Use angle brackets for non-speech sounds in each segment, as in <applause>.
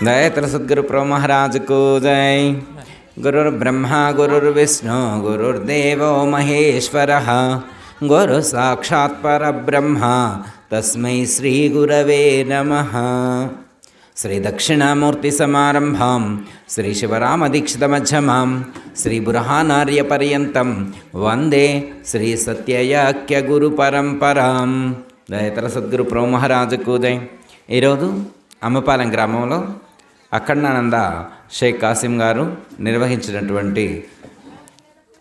దయత్ర సద్గురు ప్రో మహారాజుకు జై గురుర్బ్రహ్మ గురుర్విష్ణు గురుర్దేవో మహేశ్వర గురు సాక్షాత్ పరబ్రహ్మ తస్మై శ్రీ గురవే నమ శ్రీ దక్షిణామూర్తి సమారంభాం శ్రీ శివరామదీక్షిత మధ్యమాం శ్రీ బృహానార్య పర్యంతం వందే శ్రీ సత్యయాఖ్య గురు పరంపరాం దయతర సద్గురు ప్రో మహారాజుకు జై ఈరోజు అమ్మపాలెం గ్రామంలో అఖండానంద షేక్ కాసిం గారు నిర్వహించినటువంటి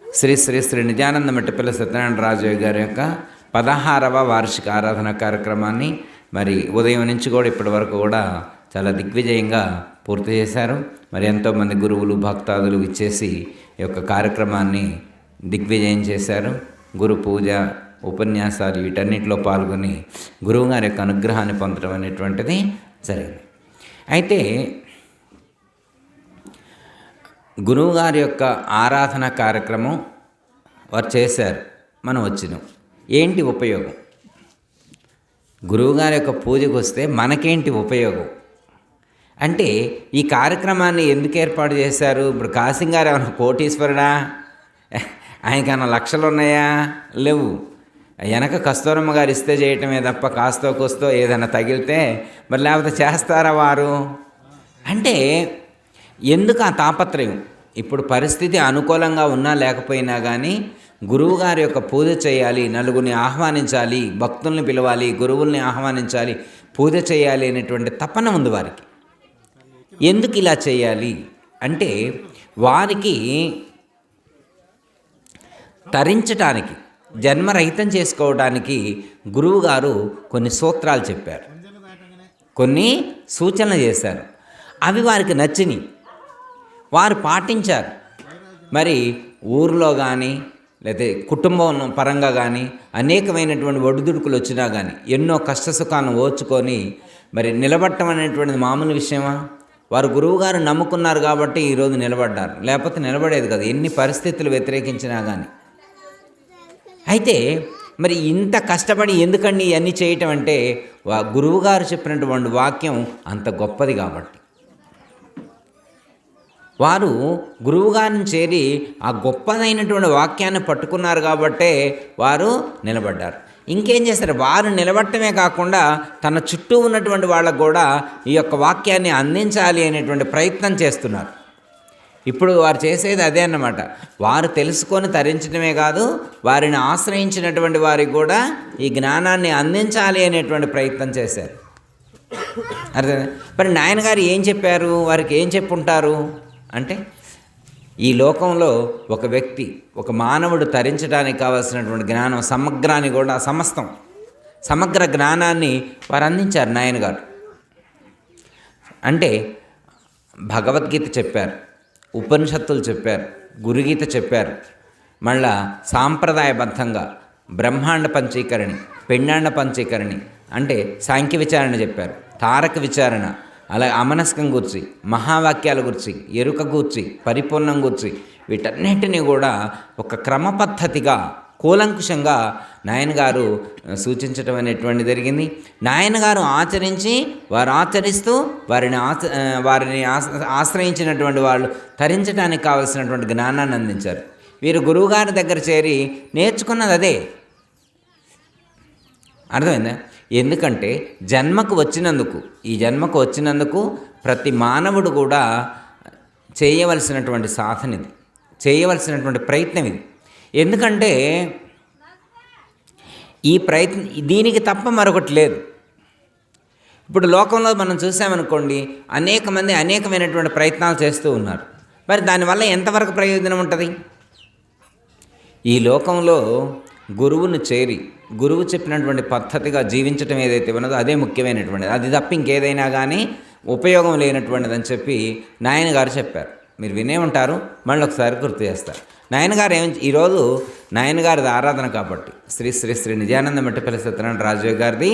శ్రీ శ్రీ శ్రీ నిజానంద మెట్టపల్లి సత్యనారాయణ రాజు గారి యొక్క పదహారవ వార్షిక ఆరాధన కార్యక్రమాన్ని మరి ఉదయం నుంచి కూడా ఇప్పటి వరకు కూడా చాలా దిగ్విజయంగా పూర్తి చేశారు. మరి ఎంతోమంది గురువులు భక్తాదులు ఇచ్చేసి ఈ యొక్క కార్యక్రమాన్ని దిగ్విజయం చేశారు. గురు పూజ ఉపన్యాసాలు వీటన్నిటిలో పాల్గొని గురువుగారి యొక్క అనుగ్రహాన్ని పొందడం అనేటువంటిది జరిగింది. అయితే గురువుగారి యొక్క ఆరాధన కార్యక్రమం వారు చేశారు. మనం వచ్చినాం ఏంటి ఉపయోగం? గురువుగారి యొక్క పూజకు వస్తే మనకేంటి ఉపయోగం? అంటే ఈ కార్యక్రమాన్ని ఎందుకు ఏర్పాటు చేశారు? ఇప్పుడు కాసింగ్ గారు ఏమైనా కోటీశ్వరుడా? ఆయనకన్నా లక్షలు ఉన్నాయా లేవు. వెనక కస్తూరమ్మ గారు ఇస్తే చేయటమే తప్ప కాస్తో కోస్తో ఏదైనా తగిలితే మరి లేకపోతే చేస్తారా వారు? అంటే ఎందుకు ఆ తాపత్రయం? ఇప్పుడు పరిస్థితి అనుకూలంగా ఉన్నా లేకపోయినా కానీ గురువుగారి యొక్క పూజ చేయాలి నలుగురిని ఆహ్వానించాలి భక్తుల్ని పిలవాలి గురువుల్ని ఆహ్వానించాలి పూజ చేయాలి అనేటువంటి తపన ఉంది వారికి. ఎందుకు ఇలా చేయాలి? అంటే వారికి తరించటానికి జన్మరహితం చేసుకోవడానికి గురువుగారు కొన్ని సూత్రాలు చెప్పారు. కొన్ని సూచనలు చేశారు. అవి వారికి నచ్చినాయి. వారు పాటించారు. మరి ఊర్లో కానీ లేకపోతే కుటుంబం పరంగా కానీ అనేకమైనటువంటి ఒడిదుడుకులు వచ్చినా కానీ ఎన్నో కష్టసుఖాన్ని ఓర్చుకొని మరి నిలబడటం అనేటువంటిది మామూలు విషయమా? వారు గురువుగారు నమ్ముకున్నారు కాబట్టి ఈరోజు నిలబడ్డారు. లేకపోతే నిలబడేది కదా. ఎన్ని పరిస్థితులు వ్యతిరేకించినా కానీ అయితే మరి ఇంత కష్టపడి ఎందుకండి ఇవన్నీ చేయటం అంటే వా గురువుగారు చెప్పినటువంటి వాక్యం అంత గొప్పది కాబట్టి. వారు గురువుగారిని చేరి ఆ గొప్పదైనటువంటి వాక్యాన్ని పట్టుకున్నారు కాబట్టే వారు నిలబడ్డారు. ఇంకేం చేస్తారు వారు నిలబడటమే కాకుండా తన చుట్టూ ఉన్నటువంటి వాళ్ళకు కూడా ఈ యొక్క వాక్యాన్ని అందించాలి అనేటువంటి ప్రయత్నం చేస్తున్నారు. ఇప్పుడు వారు చేసేది అదే అన్నమాట. వారు తెలుసుకొని తరించడమే కాదు వారిని ఆశ్రయించినటువంటి వారికి కూడా ఈ జ్ఞానాన్ని అందించాలి అనేటువంటి ప్రయత్నం చేశారు. అర్థం మరి నాయనగారు ఏం చెప్పారు? వారికి ఏం చెప్పుంటారు? అంటే ఈ లోకంలో ఒక వ్యక్తి ఒక మానవుడు తరించడానికి కావాల్సినటువంటి జ్ఞానం సమగ్రాన్ని కూడా సమస్తం సమగ్ర జ్ఞానాన్ని వారు అందించారు నాయనగారు. అంటే భగవద్గీత చెప్పారు ఉపనిషత్తులు చెప్పారు గురుగీత చెప్పారు మళ్ళా సాంప్రదాయబద్ధంగా బ్రహ్మాండ పంచీకరణి పెండాండ పంచీకరణి అంటే సాంఖ్య విచారణ చెప్పారు తారక విచారణ అలాగే అమనస్కం గురించి మహావాక్యాల గురించి ఎరుక గూర్చి పరిపూర్ణం గురించి వీటన్నిటిని కూడా ఒక క్రమ పద్ధతిగా కూలంకుషంగా నాయనగారు సూచించటం అనేటువంటి జరిగింది. నాయనగారు ఆచరించి వారు ఆచరిస్తూ వారిని ఆచ వారిని ఆశ్రయించినటువంటి వాళ్ళు తరించడానికి కావలసినటువంటి జ్ఞానాన్ని అందించారు. వీరు గురువుగారి దగ్గర చేరి నేర్చుకున్నది అదే అర్థమైందా? ఎందుకంటే జన్మకు వచ్చినందుకు ఈ జన్మకు వచ్చినందుకు ప్రతి మానవుడు కూడా చేయవలసినటువంటి సాధన ఇది చేయవలసినటువంటి ప్రయత్నం ఇది. ఎందుకంటే ఈ ప్రయత్నం దీనికి తప్ప మరొకటి లేదు. ఇప్పుడు లోకంలో మనం చూసామనుకోండి అనేక మంది అనేకమైనటువంటి ప్రయత్నాలు చేస్తూ ఉన్నారు. మరి దానివల్ల ఎంతవరకు ప్రయోజనం ఉంటుంది? ఈ లోకంలో గురువును చేరి గురువు చెప్పినటువంటి పద్ధతిగా జీవించటం ఏదైతే ఉన్నదో అదే ముఖ్యమైనటువంటిది. అది తప్ప ఇంకేదైనా కానీ ఉపయోగం లేనటువంటిది అని చెప్పి నాయన గారు చెప్పారు. మీరు వినే ఉంటారు మళ్ళీ ఒకసారి గుర్తు చేస్తారు. నాయనగారు ఏం ఈరోజు నాయనగారిది ఆరాధన కాబట్టి శ్రీ శ్రీ శ్రీ నిజానంద మెట్టపల్లి సత్యనారాయణ రాజు గారిది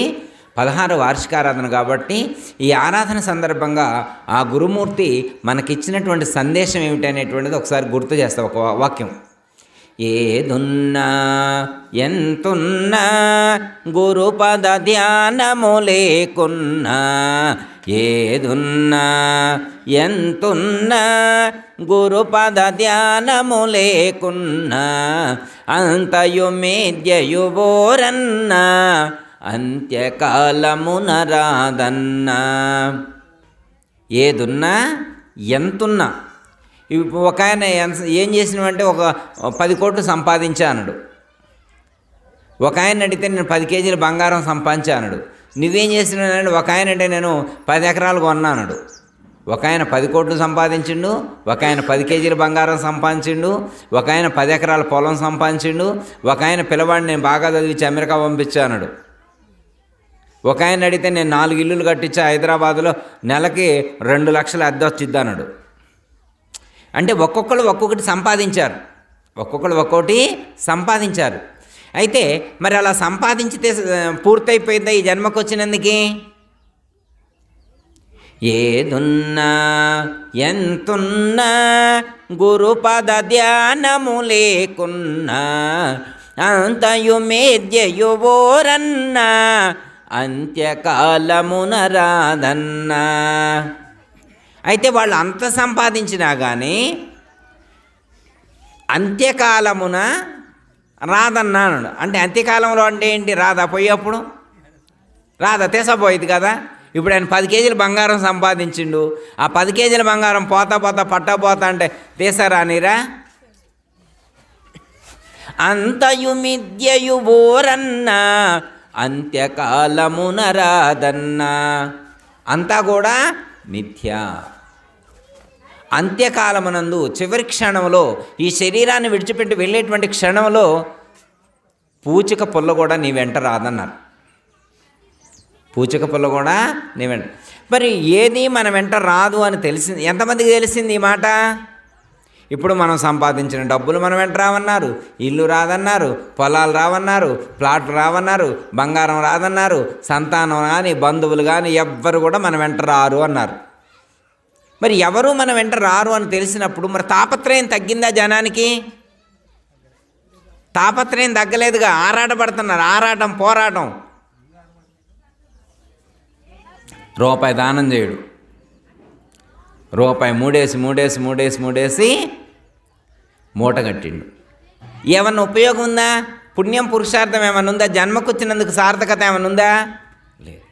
పదహారు వార్షికారాధన కాబట్టి ఈ ఆరాధన సందర్భంగా ఆ గురుమూర్తి మనకిచ్చినటువంటి సందేశం ఏమిటి అనేటువంటిది ఒకసారి గుర్తు చేస్తా ఒక వాక్యం. ఏదున్నా ఎంతున్నా గురుపద ధ్యానము లేకున్నా ఏదున్నా ఎంతున్నా గురుపద ధ్యానము లేకున్నా అంతయు మేద్యయు బోరన్నా అంత్యకాలమున రాదన్నా. ఏదున్నా ఎంతున్నా ఒక ఆయన ఎంత- ఏం చేసినవంటే ఒక పది కోట్లు సంపాదించా అన్నాడు. ఒక ఆయన అడిగితే నేను పది కేజీల బంగారం సంపాదించా అన్నాడు. నువ్వేం చేసినావు ఒక ఆయన అంటే నేను పది ఎకరాలు కొన్నానడు ఒక ఆయన పది కోట్లు సంపాదించిండు ఒక ఆయన పది కేజీల బంగారం సంపాదించిండు ఒక ఆయన పది ఎకరాల పొలం సంపాదించిండు ఒక ఆయన పిల్లవాడిని నేను బాగా చదివించి అమెరికా పంపించానడు ఒక ఆయన అడిగితే నేను నాలుగు ఇల్లులు కట్టించి హైదరాబాద్లో నెలకి రెండు లక్షల అద్దె వచ్చిద్ది అంటే ఒక్కొక్కరు ఒక్కొక్కటి సంపాదించారు. ఒక్కొక్కరు ఒక్కొక్కటి సంపాదించారు. అయితే మరి అలా సంపాదించితే పూర్తయిపోయిందా ఈ జన్మకు వచ్చినందుకు? ఏదున్నా ఎంతున్నా గురుపద ధ్యానము లేకున్నా అంతయు మేద్యయు ఓరన్నా అంత్యకాలమున రాదన్నా. అయితే వాళ్ళు అంత సంపాదించినా కానీ అంత్యకాలమున రాదన్నాను అంటే అంత్యకాలంలో అంటే ఏంటి? రాదా పోయేప్పుడు? రాదా తెసపోయేది కదా. ఇప్పుడు ఆయన పది కేజీలు బంగారం సంపాదించిండు. ఆ పది కేజీల బంగారం పోతా పోతా పట్టా పోతా అంటే తీసారానిరా అంతయు మిద్యయు బోరన్నా అంత్యకాలమున రాదన్నా. అంతా కూడా మిథ్య. అంత్యకాలమునందు చివరి క్షణంలో ఈ శరీరాన్ని విడిచిపెట్టి వెళ్ళేటువంటి క్షణంలో పూచిక పుల్ల కూడా నీ వెంట రాదన్నారు. పూచిక పుల్ల కూడా నీ వెంట. మరి ఏది మన వెంట రాదు అని తెలిసింది. ఎంతమందికి తెలిసింది ఈ మాట? ఇప్పుడు మనం సంపాదించిన డబ్బులు మన వెంట రావన్నారు. ఇల్లు రాదన్నారు. పొలాలు రావన్నారు. ప్లాట్లు రావన్నారు. బంగారం రాదన్నారు. సంతానం కానీ బంధువులు కానీ ఎవ్వరు కూడా మన వెంట రారు అన్నారు. మరి ఎవరు మన వెంట రారు అని తెలిసినప్పుడు మరి తాపత్రయం తగ్గిందా జనానికి? తాపత్రయం తగ్గలేదుగా ఆరాటపడుతున్నారు ఆరాటం పోరాటం. రూపాయి దానం చేయడు. రూపాయి మూడేసి మూడేసి మూడేసి మూడేసి మూట కట్టిండు. ఏమన్నా ఉపయోగం ఉందా? పుణ్యం పురుషార్థం ఏమైనా ఉందా? జన్మకొచ్చినందుకు సార్థకత ఏమైనా ఉందా? లేదు.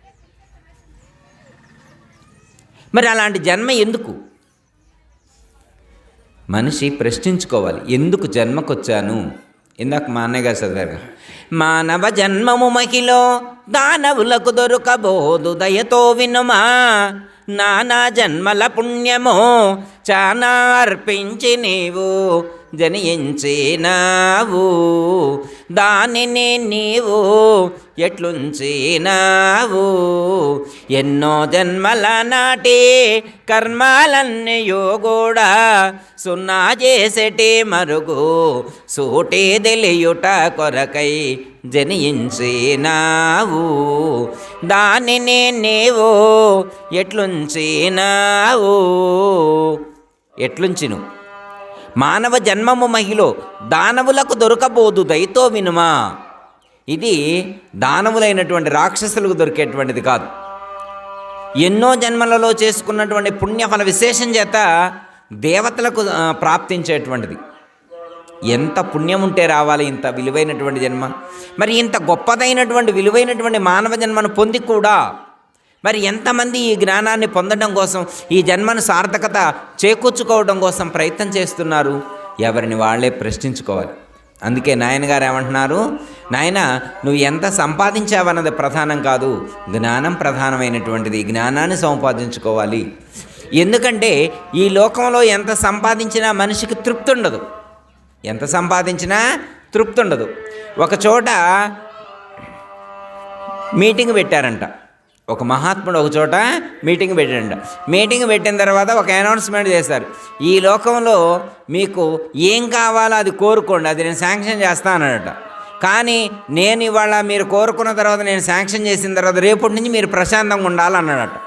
మరి అలాంటి జన్మ ఎందుకు? మనిషి ప్రశ్నించుకోవాలి ఎందుకు జన్మకొచ్చాను? ఇందాక మా అన్నయ్య గారు చదివారు. మానవ జన్మము మహిలో దానవులకు దొరకబోదు దయతో వినుమా. నానా జన్మల పుణ్యము చానా అర్పించి నీవు జనించినావు. దానిని నీవు ఎట్లుంచినావు? ఎన్నో జన్మల నాటి కర్మాలన్నయో కూడా సున్నా చేసేటి మరుగు సూటి తెలియుట కొరకై జనించినావు. దానిని నీవు ఎట్లుంచినావు? ఎట్లుంచిను? మానవ జన్మము మహిలో దానవులకు దొరకబోదు దయతో వినుమా. ఇది దానవులైనటువంటి రాక్షసులకు దొరికేటువంటిది కాదు. ఎన్నో జన్మలలో చేసుకున్నటువంటి పుణ్యఫల విశేషం చేత దేవతలకు ప్రాప్తించేటువంటిది. ఎంత పుణ్యం ఉంటే రావాలి ఇంత విలువైనటువంటి జన్మ. మరి ఇంత గొప్పదైనటువంటి విలువైనటువంటి మానవ జన్మను పొంది కూడా మరి ఎంతమంది ఈ జ్ఞానాన్ని పొందడం కోసం ఈ జన్మను సార్థకత చేకూర్చుకోవడం కోసం ప్రయత్నం చేస్తున్నారు? ఎవరిని వాళ్ళే ప్రశ్నించుకోవాలి. అందుకే నాయన గారు ఏమంటున్నారు? నాయన నువ్వు ఎంత సంపాదించావన్నది ప్రధానం కాదు జ్ఞానం ప్రధానమైనటువంటిది. జ్ఞానాన్ని సంపాదించుకోవాలి ఎందుకంటే ఈ లోకంలో ఎంత సంపాదించినా మనిషికి తృప్తి ఉండదు. ఎంత సంపాదించినా తృప్తి ఉండదు. ఒకచోట మీటింగ్ పెట్టారంట. ఒక మహాత్ముడు ఒక చోట మీటింగ్ పెట్టాడంట. మీటింగ్ పెట్టిన తర్వాత ఒక అనౌన్స్మెంట్ చేశారు. ఈ లోకంలో మీకు ఏం కావాలో అది కోరుకోండి. అది నేను శాంక్షన్ చేస్తానట కానీ నేను ఇవాళ మీరు కోరుకున్న తర్వాత నేను శాంక్షన్ చేసిన తర్వాత రేపటి నుంచి మీరు ప్రశాంతంగా ఉండాలన్నాడట.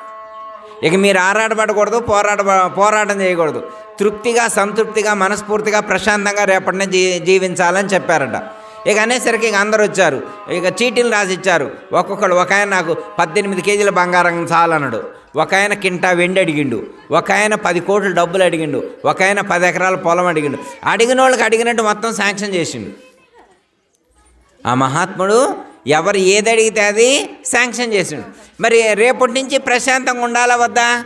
ఇక మీరు ఆరాటపడకూడదు పోరాట పోరాటం చేయకూడదు. తృప్తిగా సంతృప్తిగా మనస్ఫూర్తిగా ప్రశాంతంగా రేపటినే జీ జీవించాలని చెప్పారట. ఇక అనేసరికి ఇక అందరు వచ్చారు. ఇక చీటీలు రాసిచ్చారు. ఒక్కొక్కడు ఒక ఆయన నాకు పద్దెనిమిది కేజీల బంగారం చాలన్నాడు. ఒక ఆయన కింటా వెండి అడిగిండు. ఒక ఆయన పది కోట్ల డబ్బులు అడిగిండు. ఒక ఆయన పది ఎకరాల పొలం అడిగిండు. అడిగిన వాళ్ళకి అడిగినట్టు మొత్తం శాంక్షన్ చేసిండు. ఆ మహాత్ముడు ఎవరు ఏది అడిగితే అది శాంక్షన్ చేసిండు. మరి రేపటి నుంచి ప్రశాంతంగా ఉండాలా వద్దా?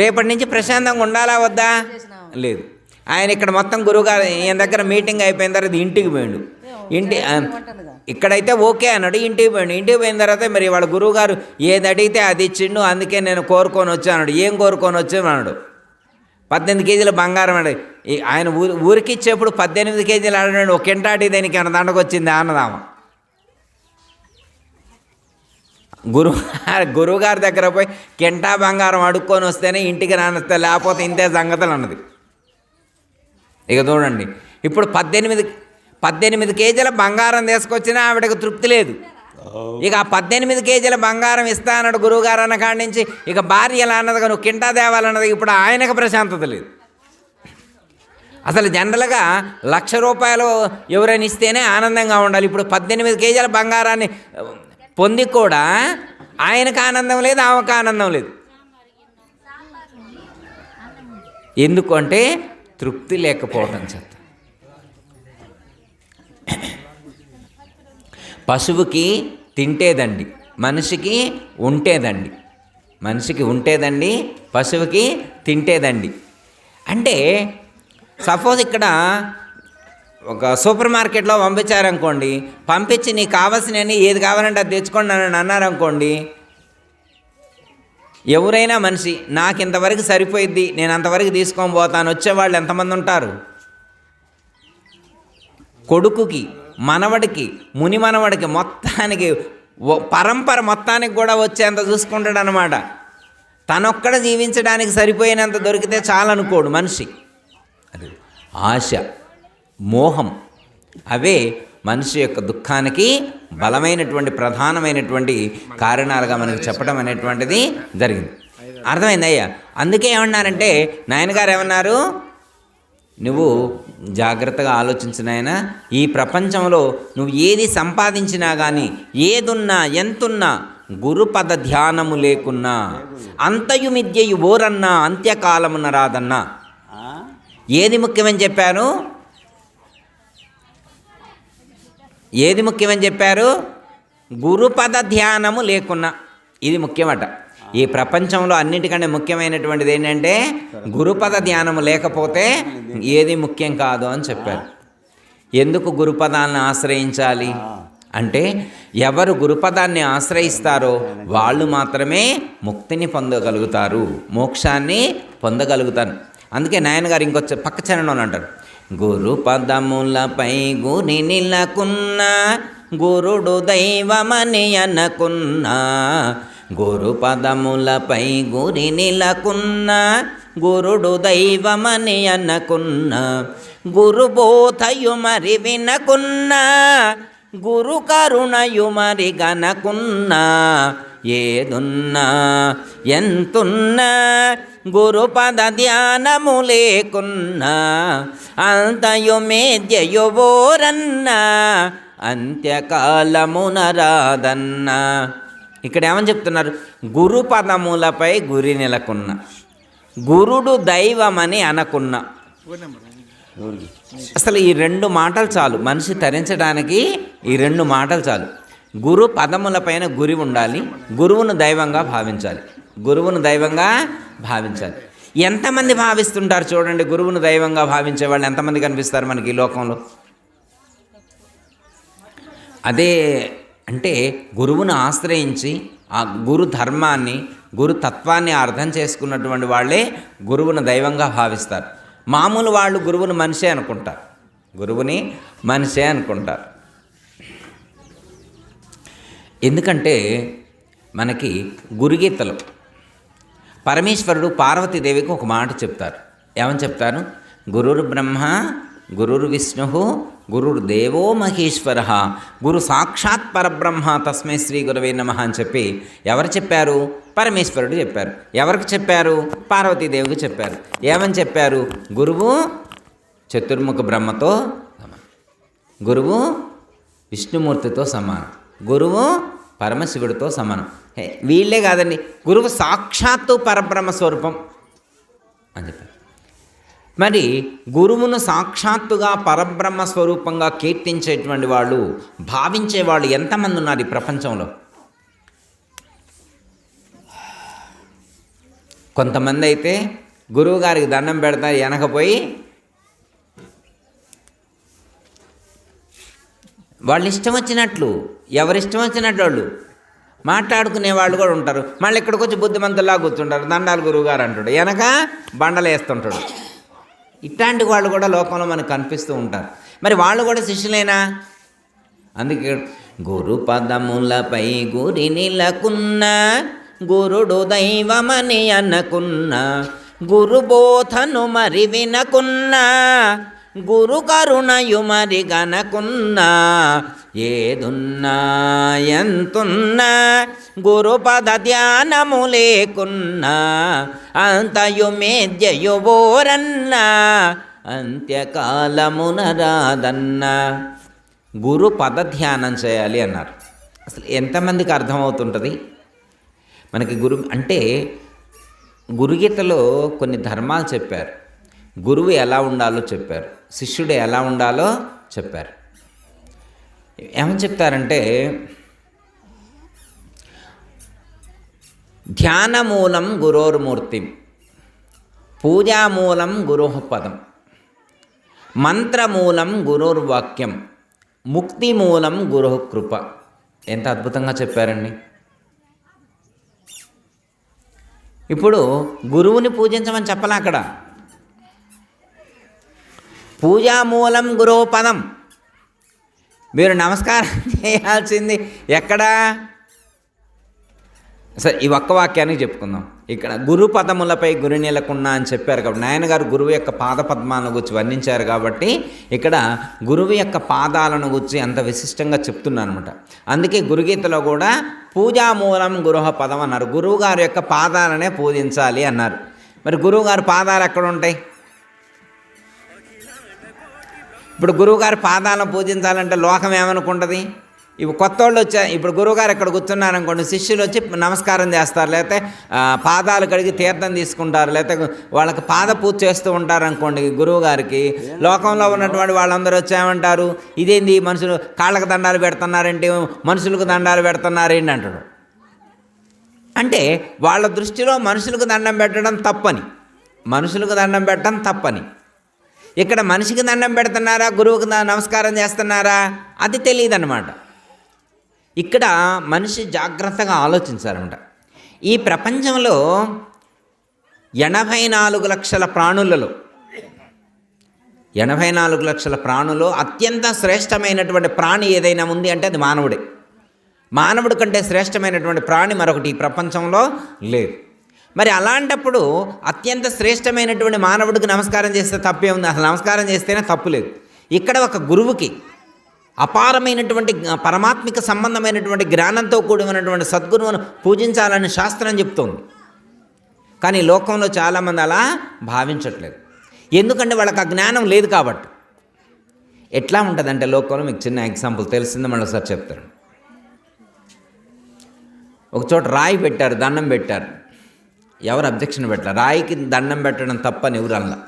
రేపటి నుంచి ప్రశాంతంగా ఉండాలా వద్దా? లేదు. ఆయన ఇక్కడ మొత్తం గురువుగారు ఈయన దగ్గర మీటింగ్ అయిపోయిన తర్వాత ఇంటికి పోయిండు. ఇంటి ఇక్కడైతే ఓకే అన్నాడు ఇంటికి పోయిండు. ఇంటికి పోయిన తర్వాత మరి వాళ్ళ గురువుగారు ఏది అడిగితే అది ఇచ్చిండు అందుకే నేను కోరుకొని వచ్చాను ఏం కోరుకొని వచ్చామన్నాడు అన్నాడు? పద్దెనిమిది కేజీల బంగారం అండి ఆయన ఊరికి ఇచ్చేప్పుడు పద్దెనిమిది కేజీలు ఆడాడు ఒక కింటాటి దానికి ఏమైనా దండకొచ్చింది అన్నదామా? గురువు <laughs> గురువుగారి దగ్గర పోయి కింటా బంగారం అడుక్కొని వస్తేనే ఇంటికి రానిస్తే లేకపోతే ఇంతే సంగతులు అన్నది. ఇక చూడండి ఇప్పుడు పద్దెనిమిది పద్దెనిమిది కేజీల బంగారం తీసుకొచ్చినా ఆవిడకు తృప్తి లేదు. ఇక ఆ పద్దెనిమిది కేజీల బంగారం ఇస్తా అన్నాడు గురువుగారు అన్న కాడి నుంచి ఇక భార్య ఎలా అన్నది నువ్వు కింటా తేవాలన్నది ఇప్పుడు ఆయనకు ప్రశాంతత లేదు. అసలు జనరల్గా లక్ష రూపాయలు ఎవరైనా ఇస్తేనే ఆనందంగా ఉండాలి. ఇప్పుడు పద్దెనిమిది కేజీల బంగారాన్ని పొంది కూడా ఆయనకు ఆనందం లేదు ఆమెకు ఆనందం లేదు. ఎందుకంటే తృప్తి లేకపోవటం చేత. పశువుకి తింటేదండి మనిషికి ఉంటేదండి మనిషికి ఉంటేదండి పశువుకి తింటేదండి. అంటే సపోజ్ ఇక్కడ ఒక సూపర్ మార్కెట్లో పంపించారనుకోండి పంపించి నీకు కావాల్సినవి ఏది కావాలంటే అది తెచ్చుకోండి అని అన్నారనుకోండి ఎవరైనా మనిషి నాకు ఇంతవరకు సరిపోయిద్ది నేను అంతవరకు తీసుకొని పోతాను వచ్చేవాళ్ళు ఎంతమంది ఉంటారు? కొడుకుకి మనవడికి ముని మనవడికి మొత్తానికి పరంపర మొత్తానికి కూడా వచ్చేంత చూసుకుంటాడు అనమాట తనొక్కడ జీవించడానికి సరిపోయినంత దొరికితే చాలనుకోడు మనిషి. అది ఆశ. మోహం. అవే మనిషి యొక్క దుఃఖానికి బలమైనటువంటి ప్రధానమైనటువంటి కారణాలుగా మనకు చెప్పడం అనేటువంటిది జరిగింది. అర్థమైందయ్యా? అందుకే ఏమన్నారంటే నాయనగారు ఏమన్నారు? నువ్వు జాగ్రత్తగా ఆలోచించిన ఆయన ఈ ప్రపంచంలో నువ్వు ఏది సంపాదించినా కానీ ఏదున్నా ఎంతున్నా గురుపద ధ్యానము లేకున్నా అంతయు మిద్యయు ఓరన్నా అంత్యకాలమున రాదన్నా. ఏది ముఖ్యమని చెప్పాను ఏది ముఖ్యమని చెప్పారు? గురుపద ధ్యానము లేకున్నా. ఇది ముఖ్యమట. ఈ ప్రపంచంలో అన్నిటికంటే ముఖ్యమైనటువంటిది ఏంటంటే గురుపద ధ్యానము లేకపోతే ఏది ముఖ్యం కాదు అని చెప్పారు. ఎందుకు గురుపదాలను ఆశ్రయించాలి? అంటే ఎవరు గురుపదాన్ని ఆశ్రయిస్తారో వాళ్ళు మాత్రమే ముక్తిని పొందగలుగుతారు. మోక్షాన్ని పొందగలుగుతారు. అందుకే నాయనగారు ఇంకొచ్చ పక్క చరణంలో అంటారు. గురు పదములపై గురి నిలకున్న గురుడు దైవమని అనకున్నా. గురు పదములపై గురి నిలకున్న గురుడు దైవమని అనకున్నా. గురు బోధయు మరి వినకున్నా గురు కరుణయుమరి గనకున్నా ఏదున్నా ఎంతున్నా? గురుపద ధ్యానము లేకున్నా అంతయు మేద్యయు అంత్యకాలమున రాదన్నా. ఇక్కడ ఏమని చెప్తున్నారు? గురుపదములపై గురి నెలకున్న. గురుడు దైవమని అనకున్న. అసలు ఈ రెండు మాటలు చాలు. మనిషి తరించడానికి ఈ రెండు మాటలు చాలు. గురు పదములపైన గురి ఉండాలి. గురువును దైవంగా భావించాలి. గురువును దైవంగా భావించాలి. ఎంతమంది భావిస్తుంటారు చూడండి గురువును దైవంగా భావించే వాళ్ళు ఎంతమంది కనిపిస్తారు మనకి ఈ లోకంలో? అదే అంటే గురువును ఆశ్రయించి ఆ గురు ధర్మాన్ని గురు తత్వాన్ని అర్థం చేసుకున్నటువంటి వాళ్ళే గురువును దైవంగా భావిస్తారు. మామూలు వాళ్ళు గురువుని మనిషే అనుకుంటారు. గురువుని మనిషే అనుకుంటారు. ఎందుకంటే మనకి గురుగీతలు. పరమేశ్వరుడు పార్వతీదేవికి ఒక మాట చెప్తారు. ఏమని చెప్తారు? గురుర్ బ్రహ్మ గురుర్ విష్ణు గురుర్దేవో మహేశ్వర. గురు సాక్షాత్ పరబ్రహ్మ తస్మై శ్రీ గురవే నమ అని చెప్పి ఎవరు చెప్పారు? పరమేశ్వరుడు చెప్పారు. ఎవరికి చెప్పారు? పార్వతీదేవికి చెప్పారు. ఏమని చెప్పారు? గురువు చతుర్ముఖ బ్రహ్మతో సమానం. గురువు విష్ణుమూర్తితో సమానం. గురువు పరమశివుడితో సమానం. హే, వీళ్ళే కాదండి. గురువు సాక్షాత్తు పరబ్రహ్మ స్వరూపం అని చెప్పారు. మరి గురువును సాక్షాత్తుగా పరబ్రహ్మ స్వరూపంగా కీర్తించేటువంటి వాళ్ళు భావించే వాళ్ళు ఎంతమంది ఉన్నారు ఈ ప్రపంచంలో? కొంతమంది అయితే గురువు గారికి దండం పెడతారు వెనకపోయి వాళ్ళు ఇష్టం వచ్చినట్లు ఎవరి ఇష్టం వచ్చినట్లు వాళ్ళు మాట్లాడుకునే వాళ్ళు కూడా ఉంటారు. మళ్ళీ ఇక్కడికి వచ్చి బుద్ధిమంతుల్లా కూర్చుంటారు దండాలు గురువుగారు అంటాడు. వెనక బండలు వేస్తుంటాడు. ఇట్లాంటి వాళ్ళు కూడా లోకంలో మనకు కనిపిస్తూ ఉంటారు. మరి వాళ్ళు కూడా శిష్యులేనా? అందుకే గురు పదములపై గురి నిలకున్న గురుడు దైవమని అనుకున్న గురుబోధను మరి వినకున్నా గురు కరుణయుమరి గనకున్నా ఏదున్నా ఎంతున్నా గురు పద ధ్యానము లేకున్నా అంతయు మేద్యయు బోరన్నా అంత్యకాలమున రాదన్నా. గురు పద ధ్యానం చేయాలి అన్నారు. అసలు ఎంతమందికి అర్థమవుతుంటుంది? మనకి గురు అంటే గురుగీతలో కొన్ని ధర్మాలు చెప్పారు. గురువు ఎలా ఉండాలో చెప్పారు. శిష్యుడు ఎలా ఉండాలో చెప్పారు. ఏమని చెప్తారంటే ధ్యానమూలం గురోర్మూర్తి పూజామూలం గురోః పదం మంత్రమూలం గురుర్వాక్యం ముక్తిమూలం గురు కృప ఎంత అద్భుతంగా చెప్పారండి. ఇప్పుడు గురువుని పూజించమని చెప్పలే అక్కడ? పూజామూలం గురోపదం. మీరు నమస్కారం <laughs> చేయాల్సింది ఎక్కడా? సరే ఈ ఒక్క వాక్యానికి చెప్పుకుందాం. ఇక్కడ గురు పదములపై గురి నెలకున్నా అని చెప్పారు కాబట్టి నాయనగారు గురువు యొక్క పాద పద్మాలను గురించి వర్ణించారు కాబట్టి ఇక్కడ గురువు యొక్క పాదాలను గురించి అంత విశిష్టంగా చెప్తున్నాను అనమాట అందుకే గురుగీతలో కూడా పూజామూలం గురుహ పదం అన్నారు. గురువుగారు యొక్క పాదాలనే పూజించాలి అన్నారు. మరి గురువుగారు పాదాలు ఎక్కడ ఉంటాయి? ఇప్పుడు గురువుగారి పాదాలను పూజించాలంటే లోకం ఏమనుకుంటుంది? ఇప్పుడు కొత్త వాళ్ళు వచ్చా ఇప్పుడు గురువుగారు ఇక్కడ కూర్చున్నారనుకోండి శిష్యులు వచ్చి నమస్కారం చేస్తారు. లేకపోతే పాదాలు కడిగి తీర్థం తీసుకుంటారు. లేకపోతే వాళ్ళకి పాద పూజ చేస్తూ ఉంటారు అనుకోండి లోకంలో ఉన్నటువంటి వాళ్ళందరూ వచ్చామంటారు ఇదేంది మనుషులు కాళ్ళకు దండాలు పెడుతున్నారేంటి? మనుషులకు దండాలు పెడుతున్నారేంటి అంటాడు అంటే వాళ్ళ దృష్టిలో మనుషులకు దండం పెట్టడం తప్పని. మనుషులకు దండం పెట్టడం తప్పని. ఇక్కడ మనిషికి దండం పెడుతున్నారా? గురువుకి నమస్కారం చేస్తున్నారా? అది తెలియదన్నమాట. ఇక్కడ మనిషి జాగ్రత్తగా ఆలోచించాలన్నమాట ఈ ప్రపంచంలో ఎనభై నాలుగు లక్షల ప్రాణులలో ఎనభై నాలుగు లక్షల ప్రాణులు అత్యంత శ్రేష్టమైనటువంటి ప్రాణి ఏదైనా ఉంది అంటే అది మానవుడే. మానవుడి కంటే శ్రేష్టమైనటువంటి ప్రాణి మరొకటి ఈ ప్రపంచంలో లేదు. మరి అలాంటప్పుడు అత్యంత శ్రేష్టమైనటువంటి మానవుడికి నమస్కారం చేస్తే తప్పే ఉంది అసలు నమస్కారం చేస్తేనే తప్పు లేదు. ఇక్కడ ఒక గురువుకి అపారమైనటువంటి పరమాత్మిక సంబంధమైనటువంటి జ్ఞానంతో కూడి ఉన్నటువంటి సద్గురువును పూజించాలని శాస్త్రం చెప్తోంది. కానీ లోకంలో చాలామంది అలా భావించట్లేదు. ఎందుకంటే వాళ్ళకి ఆ జ్ఞానం లేదు కాబట్టి. ఎట్లా ఉంటుందంటే లోకంలో మీకు చిన్న ఎగ్జాంపుల్ తెలిసింది మళ్ళీ ఒకసారి చెప్తారు ఒక చోట రాయి పెట్టారు దండం పెట్టారు. ఎవరు అబ్జెక్షన్ పెట్టారు రాయికి దండం పెట్టడం తప్పని ఎవరు అనలా.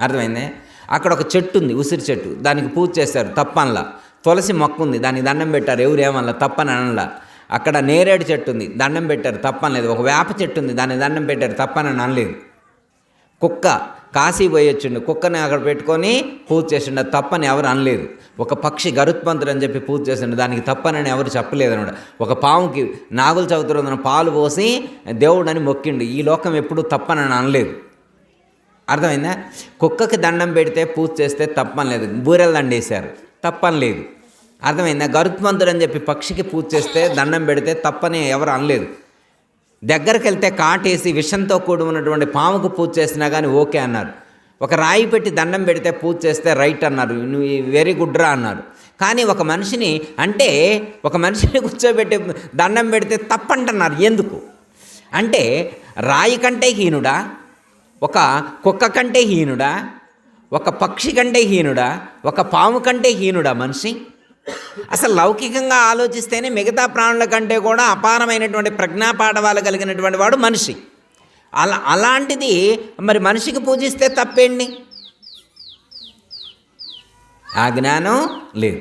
అర్థమైందే? అక్కడ ఒక చెట్టు ఉంది ఉసిరి చెట్టు. దానికి పూజ చేశారు తప్పనలా. తులసి మొక్క ఉంది దానికి దండం పెట్టారు ఎవరు ఏమనలా తప్పని అనలా. అక్కడ నేరేడు చెట్టు ఉంది దండం పెట్టారు తప్పనలేదు. ఒక వేప చెట్టు ఉంది దాన్ని దండం పెట్టారు తప్పని అనలేదు. కుక్క కాశీ పోయొచ్చిండు కుక్కని అక్కడ పెట్టుకొని పూజ చేసిండు. తప్పని ఎవరు అనలేదు. ఒక పక్షి గరుత్మంతుడు అని చెప్పి పూజ చేసిండు. దానికి తప్పనని ఎవరు చెప్పలేదు అనమాట. ఒక పాముకి నాగుల చవితి పాలు పోసి దేవుడని మొక్కిండు. ఈ లోకం ఎప్పుడూ తప్పనని అనలేదు. అర్థమైందా? కుక్కకి దండం పెడితే పూజ చేస్తే తప్పని లేదు. బూరెలు దండేశారు. తప్పని లేదు. అర్థమైందా? గరుత్మంతుడు అని చెప్పి పక్షికి పూజ చేస్తే దండం పెడితే తప్పని ఎవరు అనలేదు. దగ్గరికి వెళ్తే కాటేసి విషంతో కూడి ఉన్నటువంటి పాముకు పూజ చేసినా కానీ ఓకే అన్నారు. ఒక రాయి పెట్టి దండం పెడితే పూజ చేస్తే రైట్ అన్నారు. నువ్వు వెరీ గుడ్ రా అన్నారు. కానీ ఒక మనిషిని అంటే ఒక మనిషిని కూర్చోబెట్టి దండం పెడితే తప్పంటున్నారు. ఎందుకు? అంటే రాయి కంటే హీనుడా? ఒక కుక్క కంటే హీనుడా? ఒక పక్షి కంటే హీనుడా? ఒక పాము కంటే హీనుడా మనిషి? అసలు లౌకికంగా ఆలోచిస్తేనే మిగతా ప్రాణుల కంటే కూడా అపారమైనటువంటి ప్రజ్ఞాపాఠవాలు కలిగినటువంటి వాడు మనిషి. అలా అలాంటిది మరి మనిషికి పూజిస్తే తప్పేండి ఆ జ్ఞానం లేదు.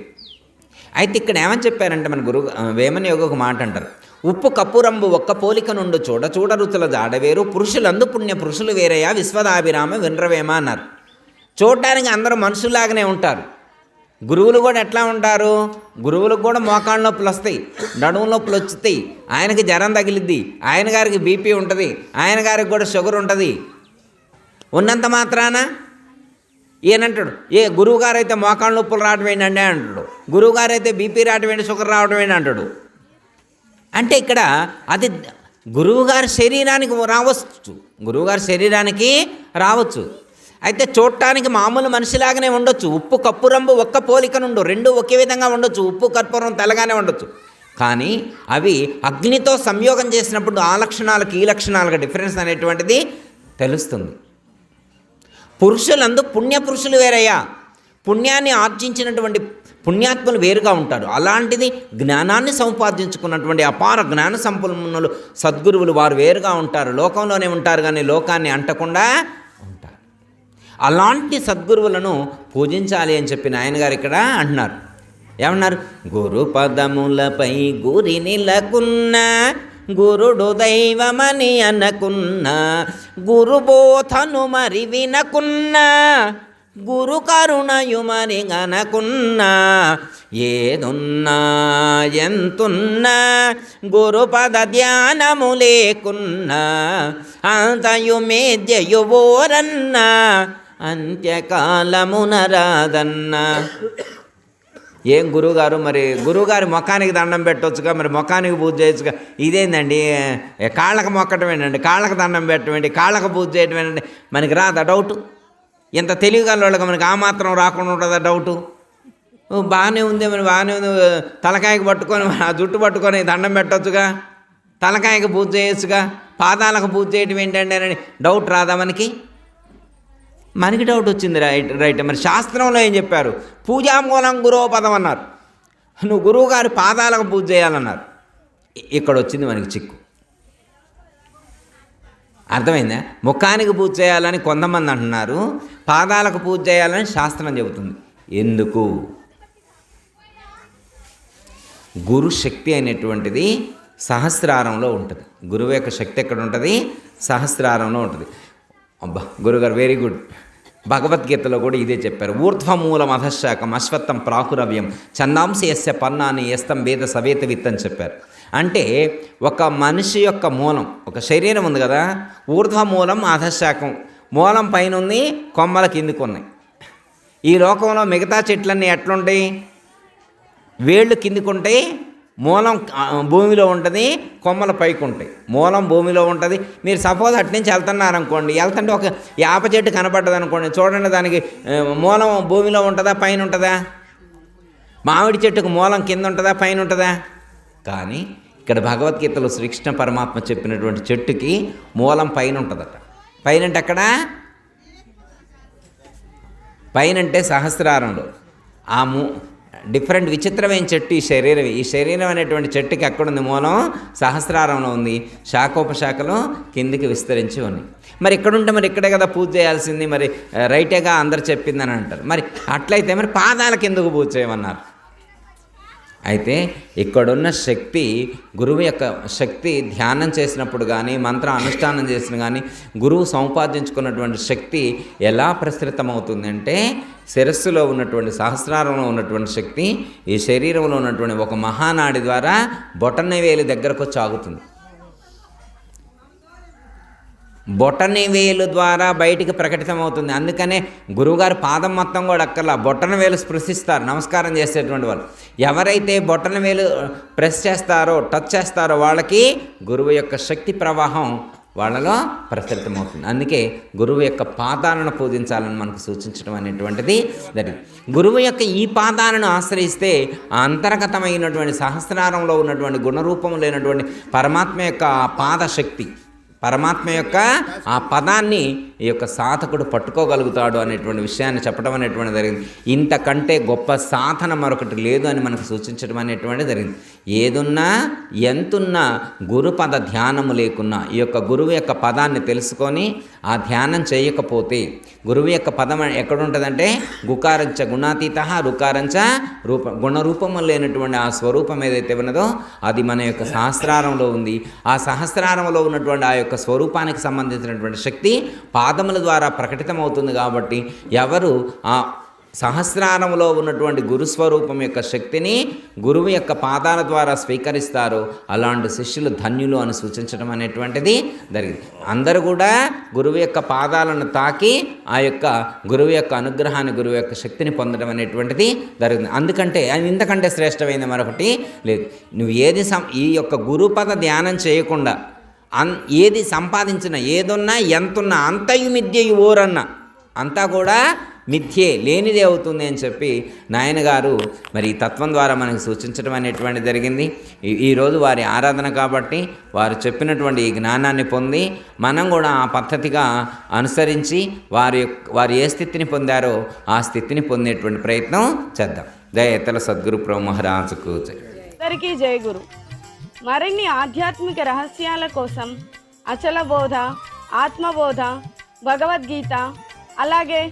అయితే ఇక్కడ ఏమని చెప్పారంటే మన గురువు వేమని యోగ ఒక మాట అంటారు. ఉప్పు కప్పురంబు ఒక్క పోలిక నుండి చూడ చూడ రుచుల దాడవేరు పురుషులందు పుణ్య పురుషులు వేరయ్యా విశ్వదాభిరామ వినరవేమ అన్నారు. చూడటానికి అందరూ మనుషులాగానే ఉంటారు. గురువులు కూడా ఎట్లా ఉంటారు? గురువులకు కూడా మోకాళ్ళ నొప్పులు వస్తాయి నడుము నొప్పులు వచ్చుతాయి ఆయనకి జ్వరం తగిలిద్ది ఆయన గారికి బీపీ ఉంటుంది ఆయన గారికి కూడా షుగర్ ఉంటుంది. ఉన్నంత మాత్రాన ఈయనంటాడు ఏ గురువుగారు అయితే మోకాళ్ళ నొప్పులు రావడం ఏంటండి? అంటాడు. గురువుగారు అయితే బీపీ రావడం ఏంటి షుగర్ రావడం ఏంటి అంటాడు. అంటే ఇక్కడ అది గురువుగారి శరీరానికి రావచ్చు. గురువుగారి శరీరానికి రావచ్చు. అయితే చూడటానికి మామూలు మనిషిలాగానే ఉండొచ్చు. ఉప్పు కప్పురంబు ఒక్క పోలికనుండు. రెండు ఒకే విధంగా ఉండొచ్చు. ఉప్పు కర్పూరం తెల్లగానే ఉండొచ్చు. కానీ అవి అగ్నితో సంయోగం చేసినప్పుడు ఆ లక్షణాలకు ఈ లక్షణాలకు డిఫరెన్స్ అనేటువంటిది తెలుస్తుంది. పురుషులందు పుణ్య పురుషులు వేరయ్యా. పుణ్యాన్ని ఆర్జించినటువంటి పుణ్యాత్మలు వేరుగా ఉంటారు. అలాంటిది జ్ఞానాన్ని సంపాదించుకున్నటువంటి అపార జ్ఞాన సంపన్నులు సద్గురువులు వారు వేరుగా ఉంటారు. లోకంలోనే ఉంటారు కానీ లోకాన్ని అంటకుండా అలాంటి సద్గురువులను పూజించాలి అని చెప్పి నాయన గారు ఇక్కడ అంటున్నారు. ఏమన్నారు? గురు పదములపై గురి నిలకున్న గురుడు దైవమని అనకున్నా గురుబోధను మరి వినకున్నా గురు కరుణయు మరి గనకున్నా ఏదున్నా ఎంతున్నా గురు పద ధ్యానము లేకున్నా అంతయు మేద్యయు ఓరన్నా అంత్యకాలమున రాదన్నా ఏం గురువుగారు మరి? గురువుగారి ముఖానికి దండం పెట్టవచ్చుగా మరి ముఖానికి పూజ చేయొచ్చుగా? ఇదేందండి? కాళ్ళకు మొక్కటం ఏంటండి కాళ్ళకు దండం పెట్టడం ఏంటి కాళ్ళకు పూజ చేయటమేనండి? ఏంటండి మనకి రాదా డౌటు? ఇంత తెలివిగల వాళ్ళకి మనకి ఆ మాత్రం రాకుండా ఉంటుందా డౌటు? బాగానే ఉంది మరి బాగానే ఉంది. తలకాయకి పట్టుకొని ఆ జుట్టు పట్టుకొని దండం పెట్టొచ్చుగా? తలకాయకి పూజ చేయొచ్చుగా? పాదాలకు పూజ చేయటం ఏంటండి అని డౌట్ రాదా మనకి? మనకి డౌట్ వచ్చింది రైట్ రైట్ మరి శాస్త్రంలో ఏం చెప్పారు? పూజామూలం గురువు పదం అన్నారు. నువ్వు గురువు గారి పాదాలకు పూజ చేయాలన్నారు. ఇక్కడ వచ్చింది మనకి చిక్కు. అర్థమైందా? ముఖానికి పూజ చేయాలని కొంతమంది అంటున్నారు పాదాలకు పూజ చేయాలని శాస్త్రం చెబుతుంది. ఎందుకు? గురు శక్తి అనేటువంటిది సహస్రారంలో ఉంటుంది. గురువు యొక్క శక్తి ఎక్కడ ఉంటుంది? సహస్రారంలో ఉంటుంది. అబ్బా గురుగారు వెరీ గుడ్ భగవద్గీతలో కూడా ఇదే చెప్పారు. ఊర్ధ్వమూలం అధశాఖం అశ్వత్థం ప్రాకురవ్యం చందాంశ యస్య పన్నాని ఎస్తం వేద సవేత విత్ అని చెప్పారు. అంటే ఒక మనిషి యొక్క మూలం ఒక శరీరం ఉంది కదా ఊర్ధ్వమూలం అధశాఖం మూలం పైన ఉంది కొమ్మల కిందికున్నాయి ఈ లోకంలో మిగతా చెట్లన్నీ ఎట్లుంటాయి? వేళ్ళు కిందికుంటాయి మూలం భూమిలో ఉంటుంది కొమ్మల పైకి ఉంటాయి మూలం భూమిలో ఉంటుంది. మీరు సపోజ్ అటు నుంచి వెళ్తున్నారు అనుకోండి వెళ్తుంటే ఒక యాప చెట్టు కనపడ్డది అనుకోండి చూడండి దానికి మూలం భూమిలో ఉంటుందా పైన ఉంటుందా మామిడి చెట్టుకు మూలం కింద ఉంటుందా పైన ఉంటుందా కానీ ఇక్కడ భగవద్గీతలో శ్రీకృష్ణ పరమాత్మ చెప్పినటువంటి చెట్టుకి మూలం పైన ఉంటుందట పైన అంటే పైనంటే పైన అంటే సహస్రారంలో. ఆ మూ డిఫరెంట్ విచిత్రమైన చెట్టు ఈ శరీరం ఈ శరీరం అనేటువంటి చెట్టుకి ఎక్కడుంది? మూలం సహస్రారంలో ఉంది. శాఖోపశాఖలు కిందికి విస్తరించి ఉన్నాయి మరి ఇక్కడుంటే మరి ఇక్కడే కదా పూజ చేయాల్సింది. మరి రైటేగా అందరు చెప్పిందని అంటారు. మరి అట్లయితే మరి పాదాల కిందకు పూజ చేయమన్నారు. అయితే ఇక్కడున్న శక్తి గురువు యొక్క శక్తి ధ్యానం చేసినప్పుడు కానీ మంత్ర అనుష్ఠానం చేసిన కానీ గురువు సంపాదించుకున్నటువంటి శక్తి ఎలా ప్రసరితమవుతుంది శిరస్సులో ఉన్నటువంటి సహస్రారంలో ఉన్నటువంటి శక్తి ఈ శరీరంలో ఉన్నటువంటి ఒక మహానాడి ద్వారా బొటన దగ్గరకు వచ్చి ఆగుతుంది బొటని వేలు ద్వారా బయటికి ప్రకటితమవుతుంది. అందుకనే గురువుగారు పాదం మొత్తం కూడా అక్కర్లా. బొటన వేలు స్పృశిస్తారు. నమస్కారం చేసేటువంటి వాళ్ళు. ఎవరైతే బొటన వేలు ప్రెస్ చేస్తారో టచ్ చేస్తారో వాళ్ళకి గురువు యొక్క శక్తి ప్రవాహం వాళ్ళలో ప్రసరితమవుతుంది అందుకే గురువు యొక్క పాదాలను పూజించాలని మనకు సూచించడం అనేటువంటిది జరిగింది గురువు యొక్క ఈ పాదాలను ఆశ్రయిస్తే ఆ అంతర్గతమైనటువంటి సహస్రారంలో ఉన్నటువంటి గుణరూపం లేనటువంటి పరమాత్మ యొక్క పాదశక్తి పాద శక్తి పరమాత్మ యొక్క ఆ పదాన్ని ఈ యొక్క సాధకుడు పట్టుకోగలుగుతాడు అనేటువంటి విషయాన్ని చెప్పడం అనేటువంటి జరిగింది. ఇంతకంటే గొప్ప సాధన మరొకటి లేదు అని మనకు సూచించడం అనేటువంటి జరిగింది. ఏదున్నా ఎంతున్నా గురుపద ధ్యానము లేకున్నా ఈ యొక్క గురువు యొక్క పదాన్ని తెలుసుకొని ఆ ధ్యానం చేయకపోతే గురువు యొక్క పదం ఎక్కడ ఉంటుందంటే గుకారంచ గుణాతీత రుకారంచ రూప గుణరూపము లేనటువంటి ఆ స్వరూపం ఏదైతే ఉన్నదో అది మన యొక్క సహస్రారంలో ఉంది. ఆ సహస్రారంలో ఉన్నటువంటి ఆ యొక్క స్వరూపానికి సంబంధించినటువంటి శక్తి పాదముల ద్వారా ప్రకటితమవుతుంది కాబట్టి ఎవరు ఆ సహస్రారంలో ఉన్నటువంటి గురుస్వరూపం యొక్క శక్తిని గురువు యొక్క పాదాల ద్వారా స్వీకరిస్తారు. అలాంటి శిష్యులు ధన్యులు అని సూచించడం అనేటువంటిది జరిగింది. అందరూ కూడా గురువు యొక్క పాదాలను తాకి ఆ యొక్క గురువు యొక్క అనుగ్రహాన్ని గురువు యొక్క శక్తిని పొందడం అనేటువంటిది జరిగింది. అందుకంటే అది ఇంతకంటే శ్రేష్టమైనది మరొకటి లేదు. నువ్వు ఏది సం ఈ యొక్క గురుపద ధ్యానం చేయకుండా అన్ ఏది సంపాదించిన ఏదున్నా ఎంతున్నా అంతయు మిథ్యయు ఓరన్న అంతా కూడా మిథ్యే లేనిదే అవుతుంది అని చెప్పి నాయనగారు మరి ఈ తత్వం ద్వారా మనకు సూచించడం అనేటువంటి జరిగింది. ఈ- ఈరోజు వారి ఆరాధన కాబట్టి వారు చెప్పినటువంటి ఈ జ్ఞానాన్ని పొంది మనం కూడా ఆ పద్ధతిగా అనుసరించి వారి యొక్క- వారు ఏ స్థితిని పొందారో ఆ స్థితిని పొందేటువంటి ప్రయత్నం చేద్దాం. జయ ఇతల సద్గురు ప్రభు అందరికీ జయ గురు. మరిన్ని ఆధ్యాత్మిక రహస్యాల కోసం అచల బోధ ఆత్మబోధ భగవద్గీత అలాగే